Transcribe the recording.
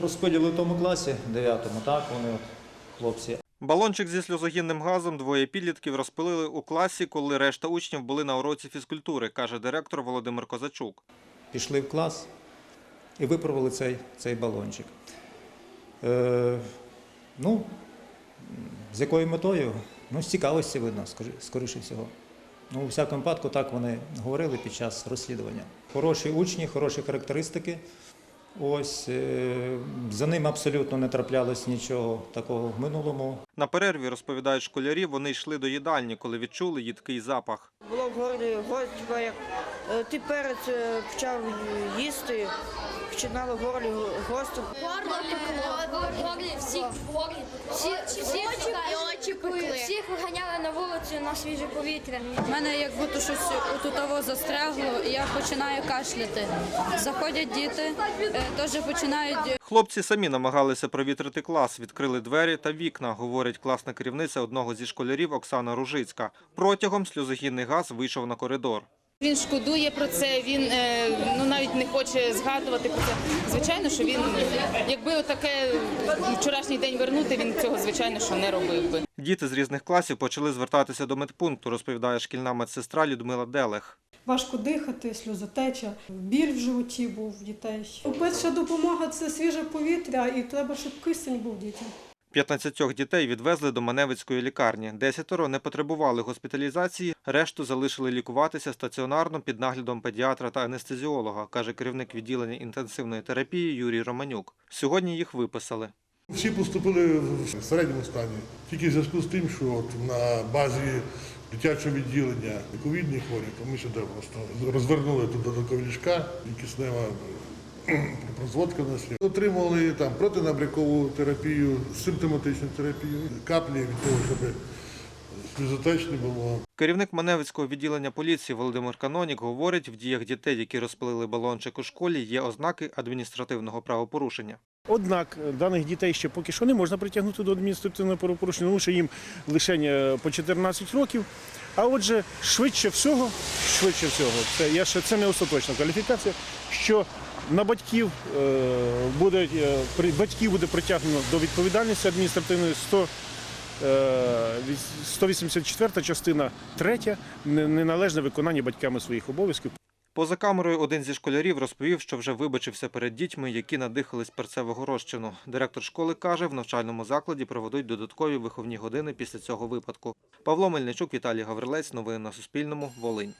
Розподіли в тому класі, 9 так, вони от, хлопці. Балончик зі сльозогінним газом двоє підлітків розпилили у класі, коли решта учнів були на уроці фізкультури, каже директор Володимир Козачук. Пішли в клас і випробували цей, цей балончик. Е, ну, з якою метою? Ну, з цікавості видно, скоріше всього. Ну, у всякому випадку так вони говорили під час розслідування. Хороші учні, хороші характеристики. Ось е, за ним абсолютно не траплялось нічого такого в минулому. На перерві, розповідають школярі, вони йшли до їдальні, коли відчули їдкий запах. Було в горлі гостя, як е, ти перед е, почав їсти, починало в горлі гостро. Горло пекло, в горлі всіх в горлі всі, всіх, очі пекли. Всіх виганяли на вулицю на свіже повітря. У мене як будто щось тут того застрягло, і я починаю кашляти. Заходять діти, е, теж починають Хлопці самі намагалися провітрити клас, відкрили двері та вікна, говорить класна керівниця одного зі школярів Оксана Ружицька. Протягом сльозогінний газ вийшов на коридор. Він шкодує про це, він е, ну навіть не хоче згадувати про це. Звичайно, що він, якби отаке вчорашній день вернути, він цього звичайно що не робив би. Діти з різних класів почали звертатися до медпункту, розповідає шкільна медсестра Людмила Делех. Важко дихати, сльозотеча, біль в животі був дітей. Перша допомога це свіже повітря, і треба, щоб кисень був дітям. 15 дітей відвезли до Маневицької лікарні. Десятеро не потребували госпіталізації, решту залишили лікуватися стаціонарно під наглядом педіатра та анестезіолога, каже керівник відділення інтенсивної терапії Юрій Романюк. Сьогодні їх виписали. Всі поступили в середньому стані. Тільки в зв'язку з тим, що от на базі дитячого відділення ковідні хворі, то ми сюди просто розвернули тут додаткові ліжка, і киснева розводка в нас. Отримали там протинабрякову терапію, симптоматичну терапію, каплі від того, щоб сльозотеч було. Керівник Маневицького відділення поліції Володимир Канонік говорить, в діях дітей, які розпилили балончик у школі, є ознаки адміністративного правопорушення. Однак е, даних дітей ще поки що не можна притягнути до адміністративного правопорушення, тому що їм лише е, по 14 років. А отже, швидше всього, швидше всього, це я ще це не остаточна кваліфікація, що на батьків е, буде батьків буде притягнено до відповідальності адміністративної 100, е, віс- 184 частина 3 неналежне виконання батьками своїх обов'язків. Поза камерою один зі школярів розповів, що вже вибачився перед дітьми, які надихались перцевого розчину. Директор школи каже, в навчальному закладі проведуть додаткові виховні години після цього випадку. Павло Мельничук, Віталій Гаврилець. Новини на Суспільному. Волинь.